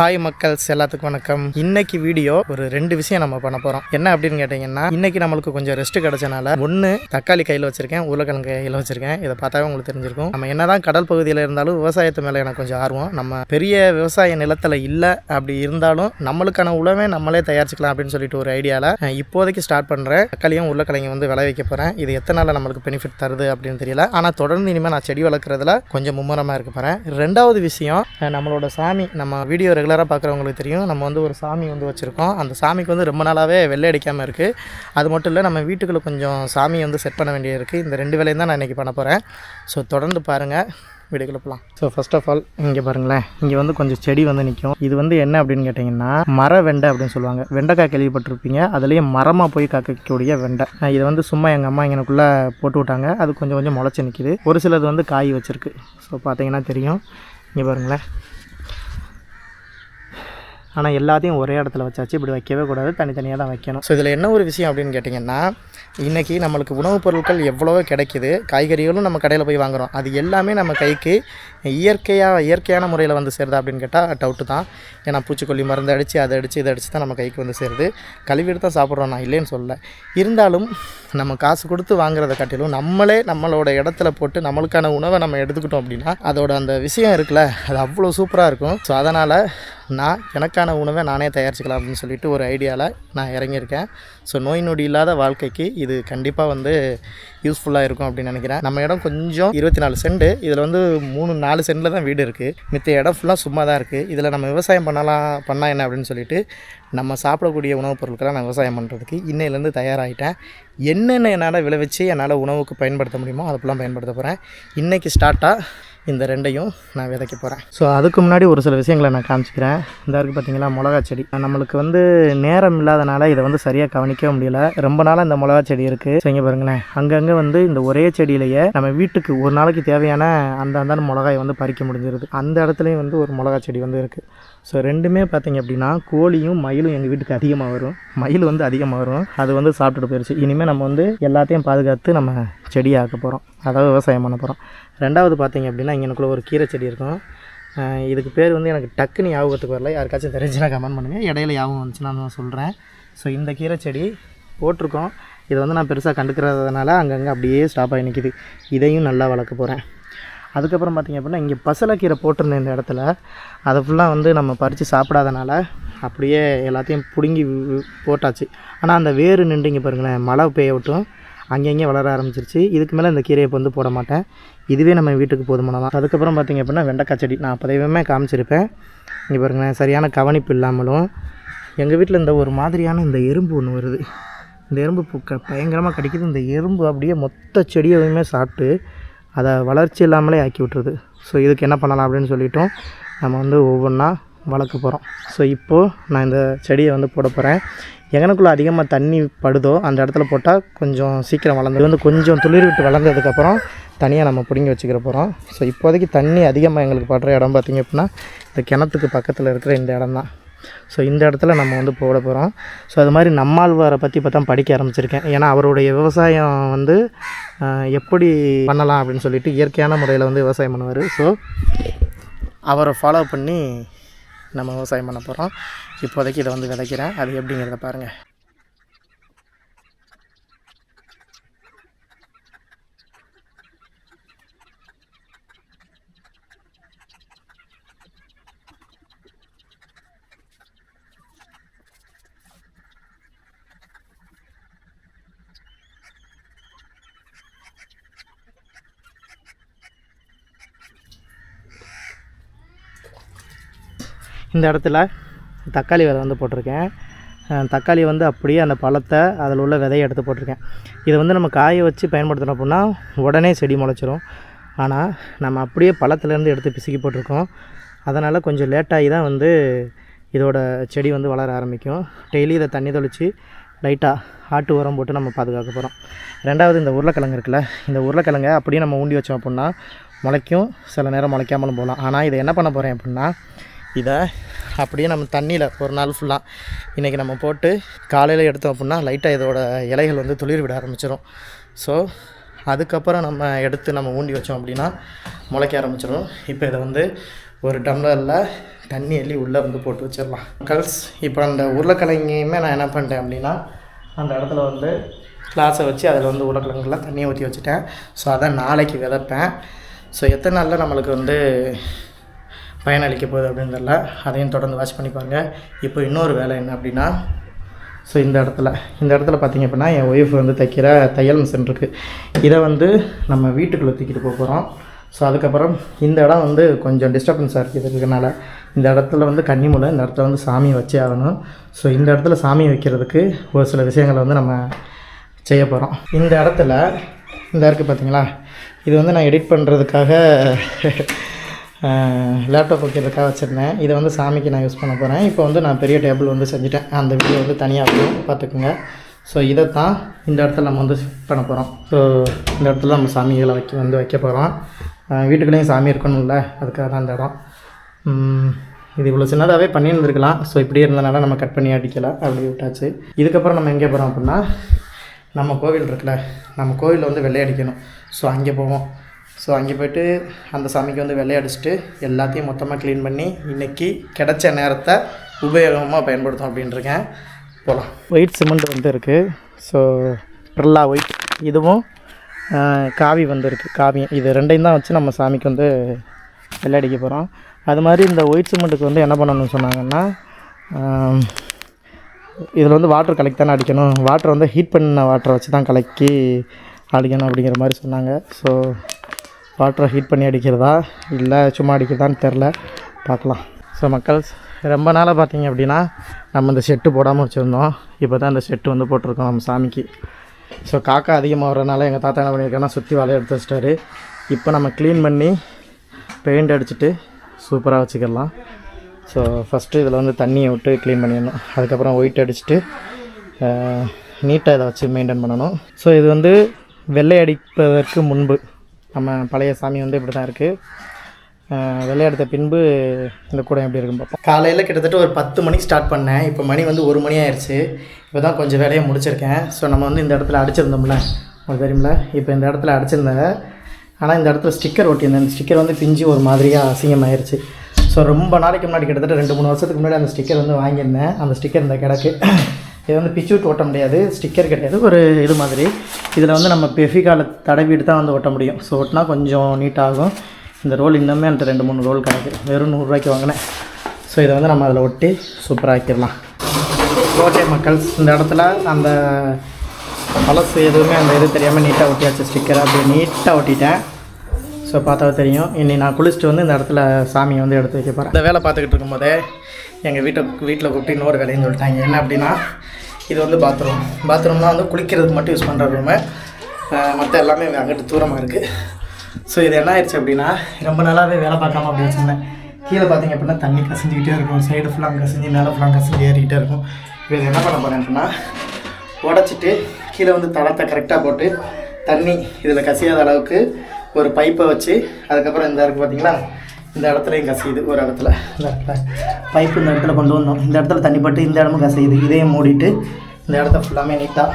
Hi மக்கள்ஸ் எல்லாத்துக்கும் வணக்கம். இன்னைக்கு வீடியோ ஒரு ரெண்டு விஷயம் நம்ம பண்ண போகிறோம் என்ன அப்படின்னு கேட்டிங்கன்னா இன்னைக்கு நம்மளுக்கு கொஞ்சம் ரெஸ்ட் கிடைச்சனால ஒன்று தக்காளி கையில் வச்சிருக்கேன் உருளைக்கிழங்கு கையில் வச்சிருக்கேன். இதை பார்த்தாவே உங்களுக்கு தெரிஞ்சிருக்கும். நம்ம என்னதான் கடல் பகுதியில் இருந்தாலும் விவசாயத்து மேலே எனக்கு கொஞ்சம் ஆர்வம். நம்ம பெரிய விவசாய நிலத்தில் இல்லை அப்படி இருந்தாலும் நம்மளுக்கான உழவே நம்மளே தயாரிச்சுக்கலாம் அப்படின்னு சொல்லிட்டு ஒரு ஐடியாவில் இப்போதைக்கு ஸ்டார்ட் பண்ணுறேன் தக்காளியும் உருளைக்கிழங்கு வந்து விளைவிக்க போகிறேன் இது எத்தனை நாளில் நம்மளுக்கு பெனிஃபிட் தருது அப்படின்னு தெரியல. ஆனால் தொடர்ந்து இனிமேல் நான் செடி வளர்க்குறதுல கொஞ்சம் மும்முரமாக இருக்க போகிறேன் ரெண்டாவது விஷயம் நம்மளோட சாமி நம்ம வீடியோ ரெகுலராக பார்க்குறவங்களுக்கு தெரியும். நம்ம வந்து ஒரு சாமி வந்து வச்சுருக்கோம். அந்த சாமிக்கு வந்து ரொம்ப நாளாகவே வெள்ளை அடிக்காமல் இருக்குது அது மட்டும் இல்லை நம்ம வீட்டுக்குள்ளே கொஞ்சம் சாமி வந்து செட் பண்ண வேண்டியது இருக்குது இந்த ரெண்டு வேலையும் தான் நான் இன்றைக்கி பண்ண போகிறேன் ஸோ தொடர்ந்து பாருங்கள் வீடுக்குள்ள போகலாம் ஸோ ஃபர்ஸ்ட் ஆஃப் ஆல் இங்கே பாருங்களேன். இங்கே வந்து கொஞ்சம் செடி வந்து நிற்கும் இது வந்து என்ன அப்படின்னு கேட்டிங்கன்னா மர வெண்டை அப்படின்னு சொல்லுவாங்க. வெண்டைக்காய் கேள்விப்பட்டிருப்பீங்க. அதுலேயே மரமாக போய் காக்கக்கூடிய வெண்டை. நான் இதை வந்து சும்மா எங்கள் அம்மா இங்கனக்குள்ளே போட்டு விட்டாங்க. அது கொஞ்சம் கொஞ்சம் முளைச்சி நிற்கிது ஒரு சிலது வந்து காய் வச்சுருக்கு. ஸோ பார்த்தீங்கன்னா தெரியும். இங்கே பாருங்களேன். ஆனால் எல்லாத்தையும் ஒரே இடத்துல வச்சாச்சு. இப்படி வைக்கவே கூடாது. தனித்தனியாக தான் வைக்கணும். ஸோ இதில் என்ன ஒரு விஷயம் அப்படின்னு கேட்டிங்கன்னா இன்றைக்கி நம்மளுக்கு உணவுப் பொருட்கள் எவ்வளவோ கிடைக்குது. காய்கறிகளும் நம்ம கடையில் போய் வாங்குகிறோம் அது எல்லாமே நம்ம கைக்கு இயற்கையாக இயற்கையான முறையில் வந்து சேருதா அப்படின்னு கேட்டால் டவுட்டு தான். ஏன்னா பூச்சிக்கொல்லி மருந்து அடித்து அதை அடித்து இதை அடித்து தான் நம்ம கைக்கு வந்து சேருது. கழுவிட்டு தான் சாப்பிட்றோம். நான் இல்லைன்னு சொல்லலை. இருந்தாலும் நம்ம காசு கொடுத்து வாங்குறத காட்டிலும் நம்மளே நம்மளோட இடத்துல போட்டு நம்மளுக்கான உணவை நம்ம எடுத்துக்கிட்டோம் அப்படின்னா அதோட அந்த விஷயம் இருக்குல்ல அது அவ்வளோ சூப்பராக இருக்கும். ஸோ அதனால் நான் எனக்கான உணவை நானே தயாரிச்சுக்கலாம் அப்படின்னு சொல்லிட்டு ஒரு ஐடியாவில் நான் இறங்கியிருக்கேன். ஸோ நோய் நொடி இல்லாத வாழ்க்கைக்கு இது கண்டிப்பாக வந்து யூஸ்ஃபுல்லாக இருக்கும் அப்படின்னு நினைக்கிறேன். நம்ம இடம் கொஞ்சம் இருபத்தி நாலு சென்ட் இதில் வந்து மூணு நாலு சென்டில் தான் வீடு இருக்குது மித்த இடம் ஃபுல்லாக சும்மா தான் இருக்குது இதில் நம்ம விவசாயம் பண்ணலாம் பண்ணால் என்ன அப்படின்னு சொல்லிட்டு நம்ம சாப்பிடக்கூடிய உணவுப் பொருட்களை நான் விவசாயம் பண்ணுறதுக்கு இன்னையிலேருந்து தயாராகிட்டேன் என்னென்ன என்னால் விளைவிச்சு என்னால் உணவுக்கு பயன்படுத்த முடியுமோ அதுக்குலாம் பயன்படுத்த போகிறேன் இன்றைக்கி ஸ்டார்ட்டாக இந்த ரெண்டையும் நான் விதைக்க போகிறேன் ஸோ அதுக்கு முன்னாடி ஒரு சில விஷயங்களை நான் காமிச்சிக்கிறேன். இந்த இருக்குது பார்த்தீங்களா மிளகா செடி. நம்மளுக்கு வந்து நேரம் இல்லாதனால இதை வந்து சரியாக கவனிக்கவே முடியல. ரொம்ப நாளாக இந்த மிளகா செடி இருக்குது ஸோ பாருங்களேன். அங்கங்கே வந்து இந்த ஒரே செடியிலேயே நம்ம வீட்டுக்கு ஒரு நாளைக்கு தேவையான அந்த அந்த மிளகாயை வந்து பறிக்க முடிஞ்சிருது. அந்த இடத்துலையும் வந்து ஒரு மிளகா செடி வந்து இருக்குது ஸோ ரெண்டுமே பார்த்தீங்க அப்படின்னா கோழியும் மயிலும் எங்கள் வீட்டுக்கு அதிகமாக வரும். மயில் வந்து அதிகமாக வரும். அது வந்து சாப்பிட்டுட்டு போயிடுச்சு இனிமேல் நம்ம வந்து எல்லாத்தையும் பாதுகாத்து நம்ம செடியாக்க போகிறோம் அதாவது விவசாயம் பண்ண போகிறோம் ரெண்டாவது பார்த்திங்க அப்படின்னா இங்கனக்குள்ள ஒரு கீரை செடி இருக்கும். இதுக்கு பேர் வந்து எனக்கு டக்குன்னு ஞாபகத்துக்கு வரல. யாருக்காச்சும் தெரிஞ்சுனா கமெண்ட் பண்ணுங்கள் இடையில ஞாபகம் வந்துச்சுன்னா நான் சொல்கிறேன் ஸோ இந்த கீரை செடி போட்டிருக்கோம். இதை வந்து நான் பெருசாக கண்டுக்கிறதுனால அங்கங்கே அப்படியே ஸ்டாப் ஆகி நிற்கிது இதையும் நல்லா வளர்க்க போகிறேன் அதுக்கப்புறம் பார்த்திங்க அப்படின்னா இங்கே பசலைக்கீரை போட்டிருந்த இந்த இடத்துல. அதை ஃபுல்லாக வந்து நம்ம பறித்து சாப்பிடாதனால அப்படியே எல்லாத்தையும் பிடுங்கி வி- போட்டாச்சு. ஆனால் அந்த வேறு நின்று இங்கே பாருங்களேன். மழை பெய்ய விட்டும். அங்கங்கே வளர ஆரம்பிச்சிருச்சு. இதுக்கு மேலே இந்த கீரையை வந்து போட மாட்டேன். இதுவே நம்ம வீட்டுக்கு போதுமானதான் அதுக்கப்புறம் பார்த்திங்க அப்படின்னா வெண்டைக்காய் செடி. நான் அப்போதையுமே காமிச்சிருப்பேன். இங்கே பாருங்களேன் சரியான கவனிப்பு இல்லாமலும் எங்கள் வீட்டில் இந்த ஒரு மாதிரியான இந்த எறும்பு ஒன்று வருது. இந்த எறும்பு பூக்க பயங்கரமாக கிடைக்கிது. இந்த எறும்பு அப்படியே மொத்த செடியையுமே சாப்பிட்டு அதை வளர்ச்சி இல்லாமலே ஆக்கி விட்டுருது. ஸோ இதுக்கு என்ன பண்ணலாம் அப்படின்னு சொல்லிட்டோம். நம்ம வந்து ஒவ்வொன்றா வளர்க்க போகிறோம் ஸோ இப்போது நான் இந்த செடியை வந்து போட போகிறேன் எங்கனக்குள்ளே அதிகமாக தண்ணி படுதோ அந்த இடத்துல போட்டால் கொஞ்சம் சீக்கிரம் வளர்ந்து வந்து கொஞ்சம் துளிர் விட்டு வளர்ந்ததுக்கப்புறம் தனியாக நம்ம பிடுங்கி வச்சுக்கிற போகிறோம் ஸோ இப்போதைக்கு தண்ணி அதிகமாக எங்களுக்கு படுற இடம் பார்த்திங்க அப்படின்னா இந்த கிணத்துக்கு பக்கத்தில் இருக்கிற இந்த இடம் தான். ஸோ இந்த இடத்துல நம்ம வந்து போட போகிறோம் ஸோ அது மாதிரி நம்மாழ்வாரை பற்றி இப்போ தான் படிக்க ஆரம்பிச்சிருக்கேன். ஏன்னா அவருடைய விவசாயம் வந்து எப்படி பண்ணலாம் அப்படின்னு சொல்லிட்டு இயற்கையான முறையில் வந்து விவசாயம் பண்ணுவார். ஸோ அவரை ஃபாலோ பண்ணி நம்ம விவசாயம் பண்ண போகிறோம் இப்போதைக்கு இதை வந்து விதைக்கிறேன். அது எப்படிங்கிறத பாருங்கள் இந்த இடத்துல தக்காளி விதை வந்து போட்டிருக்கேன். தக்காளி வந்து அப்படியே அந்த பழத்தை அதில் உள்ள விதையை எடுத்து போட்டிருக்கேன். இதை வந்து நம்ம காய வச்சு பயன்படுத்தணும் அப்படின்னா உடனே செடி முளைச்சிரும். ஆனால் நம்ம அப்படியே பழத்துலேருந்து எடுத்து பிசுக்கி போட்டிருக்கோம். அதனால் கொஞ்சம் லேட்டாகி தான் வந்து இதோட செடி வந்து வளர ஆரம்பிக்கும். டெய்லி இதை தண்ணி தெளித்து லைட்டாக ஆட்டு உரம் போட்டு நம்ம பாதுகாக்க போகிறோம் ரெண்டாவது இந்த உருளைக்கிழங்கு இருக்குல்ல இந்த உருளைக்கிழங்கை அப்படியே நம்ம ஊண்டி வச்சோம் அப்படின்னா முளைக்கும். சில நேரம் முளைக்காமலும் போகலாம். ஆனால் இதை என்ன பண்ண போகிறேன் அப்படின்னா இதை அப்படியே நம்ம தண்ணியில் ஒரு நாள் ஃபுல்லாக இன்றைக்கி நம்ம போட்டு காலையில் எடுத்தோம் அப்படின்னா லைட்டாக இதோட இலைகள் வந்து துளிர் விட ஆரம்பிச்சிடும் ஸோ அதுக்கப்புறம் நம்ம எடுத்து நம்ம ஊண்டி வச்சோம் அப்படின்னா முளைக்க ஆரம்பிச்சிடும் இப்போ இதை வந்து ஒரு டம்ளரில் தண்ணி எள்ளி உள்ளே வந்து போட்டு வச்சிடலாம். கல்ஸ் இப்போ அந்த உருளைக்கிழங்கையுமே நான் என்ன பண்ணிட்டேன் அப்படின்னா அந்த இடத்துல வந்து கிளாஸை வச்சு அதில் வந்து உருளைக்கிழங்குலாம் தண்ணியை ஊற்றி வச்சுட்டேன். ஸோ அதை நாளைக்கு விதைப்பேன். ஸோ எத்தனை நாளில் நம்மளுக்கு வந்து பயனளிக்க போகுது அப்படின்றதில்ல அதையும் தொடர்ந்து வாட்ச் பண்ணிப்பாங்க இப்போ இன்னொரு வேலை என்ன அப்படின்னா ஸோ இந்த இடத்துல இந்த இடத்துல பார்த்தீங்க அப்படின்னா என் ஒய்ஃப் வந்து தைக்கிற தையல் மிஷின் இருக்குது இதை வந்து நம்ம வீட்டுக்குள்ளே தூக்கிட்டு போக போகிறோம் ஸோ அதுக்கப்புறம் இந்த இடம் வந்து கொஞ்சம் டிஸ்டர்பன்ஸாக இருக்குது இருக்கிறதுனால இந்த இடத்துல வந்து கன்னிமூலை இந்த இடத்துல வந்து சாமி வச்சே ஆகணும். ஸோ இந்த இடத்துல சாமி வைக்கிறதுக்கு ஒரு சில விஷயங்களை வந்து நம்ம செய்ய போகிறோம் இந்த இடத்துல இந்த இருக்குது பார்த்தீங்களா? இது வந்து நான் எடிட் பண்ணுறதுக்காக லேப்டாப் வைக்கிறதுக்காக வச்சுருந்தேன். இதை வந்து சாமிக்கு நான் யூஸ் பண்ண போகிறேன் இப்போ வந்து நான் பெரிய டேபிள் வந்து செஞ்சுட்டேன். அந்த வீடியோ வந்து தனியாக இருக்கும் பார்த்துக்குங்க. ஸோ இதை தான் இந்த இடத்துல நம்ம வந்து பண்ண போகிறோம் ஸோ இந்த இடத்துல நம்ம சாமிகளை வைக்க வந்து வைக்க போகிறோம் வீட்டுக்குள்ளேயும் சாமி இருக்கணும்ல. அதுக்காக தான் இந்த இடம். இது இவ்வளோ சின்னதாகவே பண்ணியிருந்துருக்கலாம். ஸோ இப்படி இருந்தனால நம்ம கட் பண்ணி அடிக்கலை. அப்படி விட்டாச்சு. இதுக்கப்புறம் நம்ம எங்கே போகிறோம் அப்படின்னா நம்ம கோவில் இருக்குல்ல. நம்ம கோவிலில் வந்து வெள்ளை அடிக்கணும். ஸோ அங்கே போவோம். ஸோ அங்கே போயிட்டு அந்த சாமிக்கு வந்து விளையாடிச்சிட்டு எல்லாத்தையும் மொத்தமாக க்ளீன் பண்ணி இன்றைக்கி கிடச்ச நேரத்தை உபயோகமாக பயன்படுத்தும் அப்படின்ட்டுருக்கேன் போகலாம் ஒயிட் சிமெண்ட் வந்து இருக்குது ஸோ ப்ரில்லா ஒயிட் இதுவும் காவி வந்து இருக்குது காவி. இது ரெண்டையும் தான் வச்சு நம்ம சாமிக்கு வந்து வெள்ளை போகிறோம் அது மாதிரி இந்த ஒயிட் சிமெண்ட்டுக்கு வந்து என்ன பண்ணணும்னு சொன்னாங்கன்னா இதில் வந்து வாட்டர் கலெக்ட் தானே அடிக்கணும். வாட்டர் வந்து ஹீட் பண்ண வாட்டரை வச்சு தான் கலக்கி அடிக்கணும் அப்படிங்கிற மாதிரி சொன்னாங்க. ஸோ வாட்டரை ஹீட் பண்ணி அடிக்கிறதா? இல்லை சும்மா அடிக்கிறதான்னு தெரில. பார்க்கலாம். ஸோ மக்கள் ரொம்ப நாளாக பார்த்தீங்க அப்படின்னா நம்ம இந்த செட்டு போடாமல் வச்சுருந்தோம். இப்போ தான் இந்த செட்டு வந்து போட்டிருக்கோம் நம்ம சாமிக்கு. ஸோ காக்கா அதிகமாக வரனால எங்கள் தாத்தா என்ன பண்ணியிருக்கேன்னா சுற்றி வலையை எடுத்து வச்சிட்டாரு. இப்போ நம்ம க்ளீன் பண்ணி பெயிண்ட் அடிச்சுட்டு சூப்பராக வச்சுக்கலாம். ஸோ ஃபஸ்ட்டு இதில் வந்து தண்ணியை விட்டு க்ளீன் பண்ணிடணும். அதுக்கப்புறம் ஒயிட் அடிச்சுட்டு நீட்டாக இதை வச்சு மெயின்டைன் பண்ணணும். ஸோ இது வந்து வெள்ளை அடிப்பதற்கு முன்பு நம்ம பழைய சாமி வந்து இப்படி தான் இருக்குது விளையாடுத்த பின்பு இந்த கூடம் எப்படி இருக்கும் பார்ப்போம். காலையில் கிட்டத்தட்ட ஒரு பத்து மணிக்கு ஸ்டார்ட் பண்ணேன். இப்போ மணி வந்து ஒரு மணி ஆயிடுச்சு இப்போ தான் கொஞ்சம் வேலையை முடிச்சிருக்கேன். ஸோ நம்ம வந்து இந்த இடத்துல அடிச்சிருந்தோம்ல. உங்களுக்கு தெரியுமில? இப்போ இந்த இடத்துல அடிச்சிருந்தேன். ஆனால் இந்த இடத்துல ஸ்டிக்கர் ஒட்டியிருந்தேன். அந்த ஸ்டிக்கர் வந்து பிஞ்சு ஒரு மாதிரியாக அசிங்கமாயிருச்சு. ஸோ ரொம்ப நாளைக்கு முன்னாடி கிட்டத்தட்ட ரெண்டு மூணு வருஷத்துக்கு முன்னாடி அந்த ஸ்டிக்கர் வந்து வாங்கியிருந்தேன். அந்த ஸ்டிக்கர் இந்த கிடக்கு. இது வந்து பிச்சு விட்டு முடியாது ஸ்டிக்கர் கிடையாது ஒரு இது மாதிரி. இதில் வந்து நம்ம பெஃபிகால தடவிட்டு தான் வந்து ஓட்ட முடியும். ஸோ ஒட்டினா கொஞ்சம் நீட்டாகும் இந்த ரோல் இன்னுமே அந்த ரெண்டு மூணு ரோல் கிடைக்கு வெறும் நூறுரூவாய்க்கு வாங்கினேன். ஸோ இதை வந்து நம்ம அதில் ஒட்டி சூப்பராக ஆக்கிடலாம். கோட்டை மக்கள். இந்த இடத்துல அந்த பழசு எதுவுமே அந்த இது தெரியாமல் நீட்டாக ஒட்டியாச்சு ஸ்டிக்கர் அப்படி நீட்டாக ஒட்டிட்டேன். ஸோ பார்த்தாவே தெரியும். இனி நான் குளிச்சுட்டு வந்து இந்த இடத்துல சாமியை வந்து எடுத்து வைக்க போகிறேன் இந்த வேலை பார்த்துக்கிட்டு இருக்கும்போதே எங்கள் வீட்டை வீட்டில் கூப்பிட்டு இன்னொரு வேலைன்னு சொல்லிட்டாங்க. என்ன அப்படின்னா இது வந்து பாத்ரூம் பாத்ரூம்லாம் வந்து குளிக்கிறதுக்கு மட்டும் யூஸ் பண்ணுற ரூமு மற்ற எல்லாமே அங்கிட்டு தூரமாக இருக்குது ஸோ இது என்ன ஆயிடுச்சு அப்படின்னா ரொம்ப நாளாகவே வேலை பார்க்காம அப்படி வச்சுருந்தேன். கீழே பார்த்தீங்க அப்படின்னா தண்ணி கசிஞ்சிக்கிட்டே இருக்கும். சைடு ஃபுல்லாக கசிஞ்சு மேலே ஃபுல்லாக கசிஞ்சு ஏறிக்கிட்டே இருக்கும். இது என்ன பண்ண போகிறேன் அப்படின்னா உடச்சிட்டு கீழே வந்து தளத்தை கரெக்டாக போட்டு தண்ணி இதில் கசியாத அளவுக்கு ஒரு பைப்பை வச்சு அதுக்கப்புறம் இந்த இருக்குது பார்த்தீங்களா இந்த இடத்துலையும் கசியுது ஒரு இடத்துல. இந்த இடத்துல பைப்பு இந்த இடத்துல கொண்டு வந்தோம் இந்த இடத்துல தண்ணி பட்டு இந்த இடமும் கசியுது. இதையும் மூடிட்டு இந்த இடத்த ஃபுல்லாமே நீட்டாக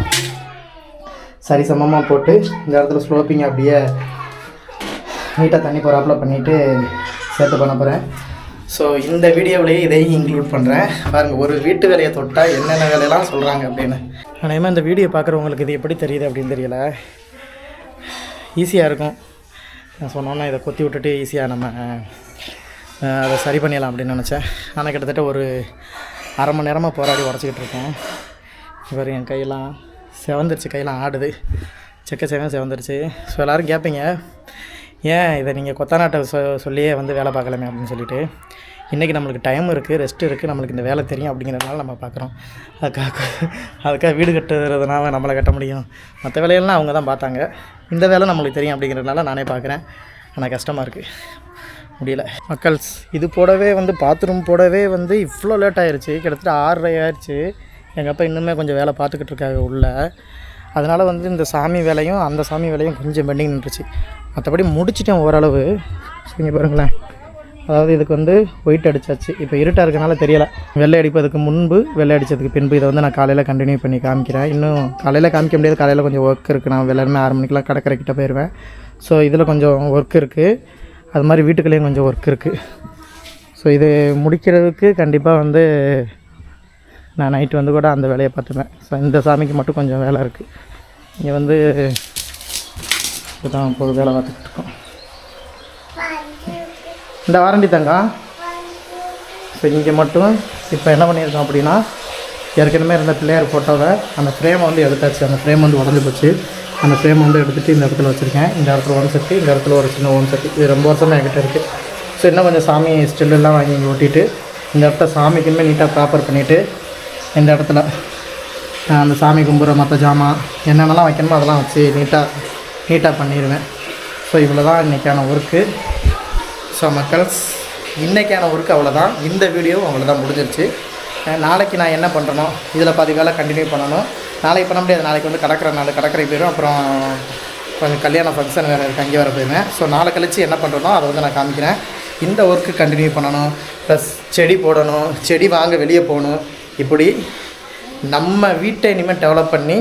சரி சமமாக போட்டு இந்த இடத்துல ஸ்லோப்பிங் அப்படியே நீட்டாக தண்ணி போகிறாப்புல பண்ணிவிட்டு சேர்த்து பண்ண போகிறேன் ஸோ இந்த வீடியோவிலேயே இதையும் இன்க்ளூட் பண்ணுறேன் பாருங்கள் ஒரு வீட்டு வேலையை தொட்டால் என்னென்ன வேலையெல்லாம் சொல்கிறாங்க அப்படின்னு. ஆனால் இந்த வீடியோ பார்க்குறவங்களுக்கு இது எப்படி தெரியுது அப்படின்னு தெரியல. ஈஸியாக இருக்கும். நான் சொன்னோன்னா இதை கொத்தி விட்டுட்டு ஈஸியாக நம்ம அதை சரி பண்ணிடலாம் அப்படின்னு நினச்சேன். ஆனால் கிட்டத்தட்ட ஒரு அரை மணி நேரமாக போராடி உடச்சிக்கிட்டு இருக்கேன். இவர் என் கையெல்லாம் செவந்துருச்சு கையெல்லாம் ஆடுது. செக்க செவன் செவந்துருச்சு. ஸோ எல்லோரும் கேட்பீங்க ஏன் இதை நீங்கள் கொத்தனாட்டை சொ சொல்லியே வந்து வேலை பார்க்கலாமே? அப்படின்னு சொல்லிட்டு. இன்றைக்கி நம்மளுக்கு டைம் இருக்குது ரெஸ்ட் இருக்குது நம்மளுக்கு இந்த வேலை தெரியும் அப்படிங்கிறதுனால நம்ம பார்க்குறோம். அதுக்காக அதுக்காக வீடு கட்டுறதுனால நம்மளை கட்ட முடியும். மற்ற வேலையெல்லாம் அவங்க தான் பார்த்தாங்க. இந்த வேலை நம்மளுக்கு தெரியும் அப்படிங்கிறதுனால நானே பார்க்குறேன். ஆனால் கஷ்டமாக இருக்குது முடியல. மக்கள்ஸ் இது போடவே வந்து பாத்ரூம் போடவே வந்து இவ்வளோ லேட் ஆயிடுச்சு கிட்டத்தட்ட ஆறரை ஆயிடுச்சு எங்கள் அப்பா இன்னுமே கொஞ்சம் வேலை பார்த்துக்கிட்டு இருக்காங்க உள்ள. அதனால் வந்து இந்த சாமி வேலையும் அந்த சாமி வேலையும் கொஞ்சம் பெண்டிங் நின்றுச்சு. மற்றபடி முடிச்சிட்டேன் ஓரளவு. சரிங்க பாருங்களேன். அதாவது இதுக்கு வந்து ஒயிட் அடிச்சாச்சு. இப்போ இருட்டாக இருக்கனால தெரியலை. வெள்ளை அடிப்பதுக்கு முன்பு வெள்ளை அடித்ததுக்கு பின்பு இதை வந்து நான் காலையில் கண்டினியூ பண்ணி காமிக்கிறேன். இன்னும் காலையில் காமிக்க முடியாது. காலையில் கொஞ்சம் ஒர்க் இருக்குது நான் வெள்ளருமே ஆறு மணிக்கெலாம் கடற்கரைக்கிட்ட போயிடுவேன் ஸோ இதில் கொஞ்சம் ஒர்க் இருக்குது அது மாதிரி வீட்டுக்குள்ளேயும் கொஞ்சம் ஒர்க் இருக்குது ஸோ இது முடிக்கிறதுக்கு கண்டிப்பாக வந்து நான் நைட்டு வந்து கூட அந்த வேலையை பார்த்துப்பேன். ஸோ இந்த சாமிக்கு மட்டும் கொஞ்சம் வேலை இருக்குது இங்கே வந்து இப்போ தான் இப்போ வேலை பார்த்துக்கிட்டு இருக்கோம். இந்த வாரண்டி தங்கம் ஸோ இங்கே மட்டும் இப்போ என்ன பண்ணியிருக்கோம் அப்படின்னா ஏற்கனவே இருந்த பிள்ளையார் ஃபோட்டோவை அந்த ஃப்ரேமை வந்து எடுத்தாச்சு. அந்த ஃப்ரேம் வந்து உடஞ்சி போச்சு. அந்த ஃப்ரேம் வந்து எடுத்துகிட்டு இந்த இடத்துல வச்சுருக்கேன். இந்த இடத்துல ஒன் செட்டு இந்த இடத்துல ஒரு சின்ன ஒன் செட்டு இது ரொம்ப வருஷமாக என்கிட்ட இருக்குது ஸோ இன்னும் கொஞ்சம் சாமி ஸ்டில்லெல்லாம் வாங்கி இங்கே ஒட்டிட்டு இந்த இடத்த சாமிக்குமே நீட்டாக ப்ராப்பர் பண்ணிவிட்டு இந்த இடத்துல அந்த சாமி கும்பிட்ற மற்ற ஜாமான் என்னென்னலாம் வைக்கணுமோ அதெல்லாம் வச்சு நீட்டாக நீட்டாக பண்ணிடுவேன் ஸோ இவ்வளோ தான் இன்றைக்கான ஒர்க்கு ஸோ மக்கள்ஸ் இன்றைக்கான ஒர்க் அவ்வளோதான் இந்த வீடியோ அவ்வளோதான் முடிஞ்சிருச்சு. நாளைக்கு நான் என்ன பண்ணுறனோ இதில் பாதி வேலை கண்டினியூ பண்ணணும். நாளைக்கு பண்ண முடியாது. நாளைக்கு வந்து கடற்கரை நாள் கடற்கரை போயிடும் அப்புறம் கொஞ்சம் கல்யாண ஃபங்க்ஷன் வேறு இருக்குது அங்கே வர போயிருவேன் ஸோ நாளை கழித்து என்ன பண்ணுறனோ அதை வந்து நான் காமிக்கிறேன். இந்த ஒர்க்கு கண்டினியூ பண்ணணும். ப்ளஸ் செடி போடணும். செடி வாங்க வெளியே போகணும். இப்படி நம்ம வீட்டை இனிமேல் டெவலப் பண்ணி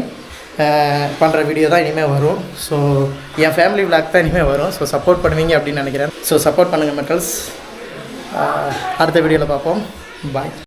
பண்ணுற வீடியோ தான் இனிமேல் வரும். ஸோ என் ஃபேமிலி விளாக் தான் இனிமேல் வரும். ஸோ சப்போர்ட் பண்ணுவீங்க அப்படின்னு நினைக்கிறேன். ஸோ சப்போர்ட் பண்ணுங்கள் மெட்டல்ஸ் அடுத்த வீடியோவில் பார்ப்போம். பாய்